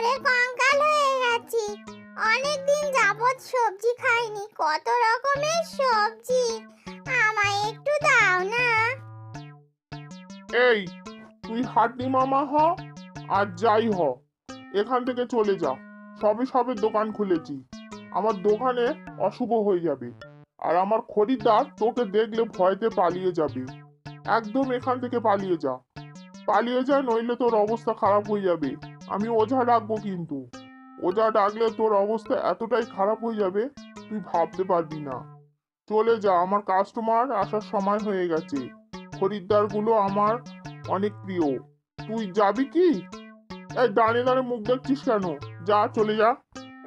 করে কঙ্কাল হয়ে গেছি। অনেক দিন যাবত সবজি খাইনি, কত রকমের সবজি। আমায় একটু দাও না। এই, তুই হাটনি মামা হ, আর যাই হ। এখান থেকে চলে যা। সবে সবে দোকান খুলেছি। আমার দোকানে অশুভ হয়ে যাবে। আর আমার খরিদ্দার তোকে দেখলে ভয়তে পালিয়ে যাবে। একদম এখান থেকে পালিয়ে যা। পালিয়ে যায় নইলে তোর অবস্থা খারাপ হয়ে যাবে। আমি ওঝা ডাকবো কিন্তু। ওঝা ডাকলে তোর অবস্থা এতটাই খারাপ হয়ে যাবে, তুই ভাবতে পারবি না। চলে যা, আমার কাস্টমার আসার সময় হয়ে গেছে। খরিদ্দারগুলো আমার অনেক প্রিয়। তুই যাবি কি? এই দাঁড়িয়ে দাঁড়িয়ে মুখ দেখছিস কেন? যা, চলে যা।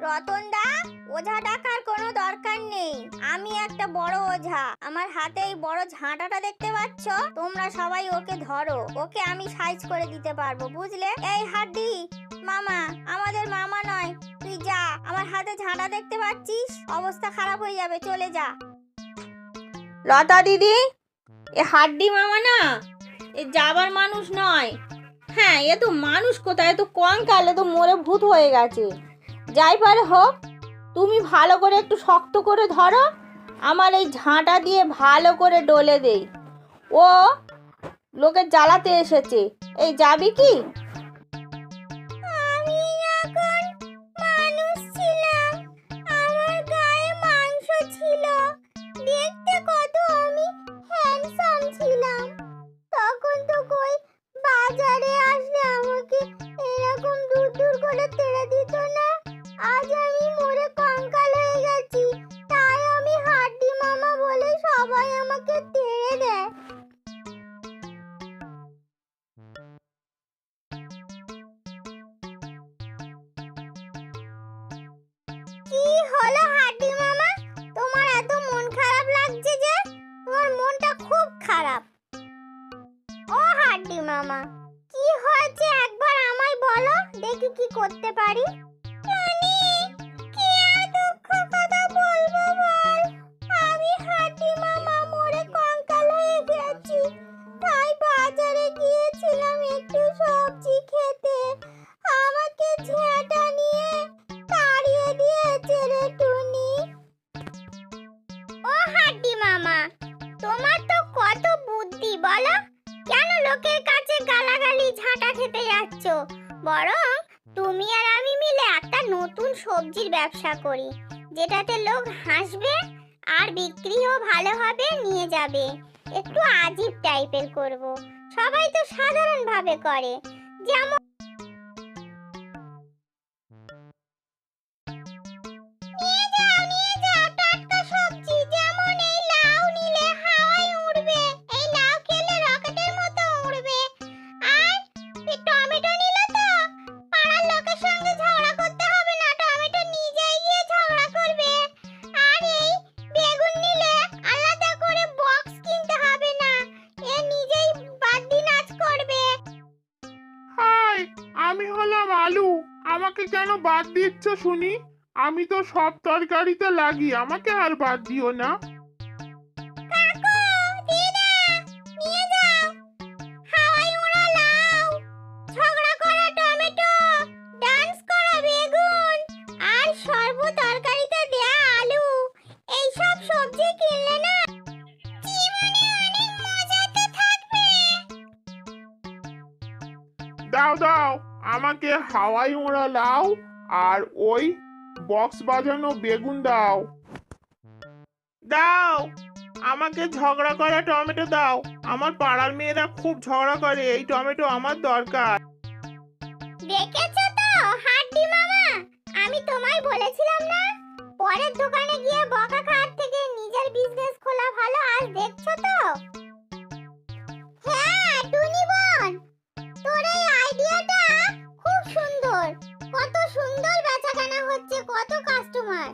রতন দা ওঝা ডাকার কোনো দরকার নেই। আমি একটা বড় ওঝা। আমার হাতে এই বড় ঝাঁটাটা দেখতে পাচ্ছ? তোমরা সবাই ওকে ধরো। ওকে আমি সাইজ করে দিতে পারব, বুঝলে? এই হাড্ডি! মামা, আমাদের মামা নয়। তুই যা, আমার হাতে ঝাঁটা দেখতে পাচ্ছিস? অবস্থা খারাপ হয়ে যাবে, চলে যা। লতা দিদি, এ হাড্ডি মামা না, এ যাবার মানুষ নয়। হ্যাঁ এ তো মানুষ কোথায়? তো কঙ্কাল, এ তো মরে ভূত হয়ে গেছে। যাই পারে হোক, তুমি ভালো করে একটু শক্ত করে ধরো, আমার এই ঝাঁটা দিয়ে ভালো করে ডলে দেই। ও লোকে জ্বালাতে এসেছে। এই যাবি কি? আসলে আমাকে এরকম দূর দূর করে তেড়ে দিত না? আজ আমি মরে কঙ্কাল হয়ে গেছি। তাই আমি হাড্ডি মামা বলে সবাই আমাকে তেড়ে দেয়। মামা, কি হয়েছে একবার আমায় বলো? দেখি কি করতে পারি। লোকের কাছে গালাগালি, ঝাঁটা খেতে যাচ্ছ। বরং তুমি আর আমি মিলে একটা নতুন সবজির ব্যবসা করি, যেটাতে লোক হাসবে আর বিক্রিও ভালো হবে নিয়ে যাবে। একটু আজিব টাইপের করব। সবাই তো সাধারণভাবে করে। যেমন আমাকে কেন বাদ দিচ্ছ শুনি। আমি তো সব তরকারিতে লাগি আমাকে আর বাদ দিও না। দাও দাও আমাকে হাওয়াই ওড়া লাও আর ওই বক্স বাজানো বেগুন দাও। দাও! আমাকে ঝগড়া করা টমেটো দাও। আমার পাড়ার মেয়েরা খুব ঝগড়া করে, এই টমেটো আমার দরকার। দেখেছ তো, হাড্ডি মামা? আমি তোমায় বলেছিলাম না? পরের দোকানে গিয়ে বকা খাওয়ার থেকে নিজের বিজনেস খোলা ভালো, আজ দেখছ তো? হচ্ছে কত কাস্টমার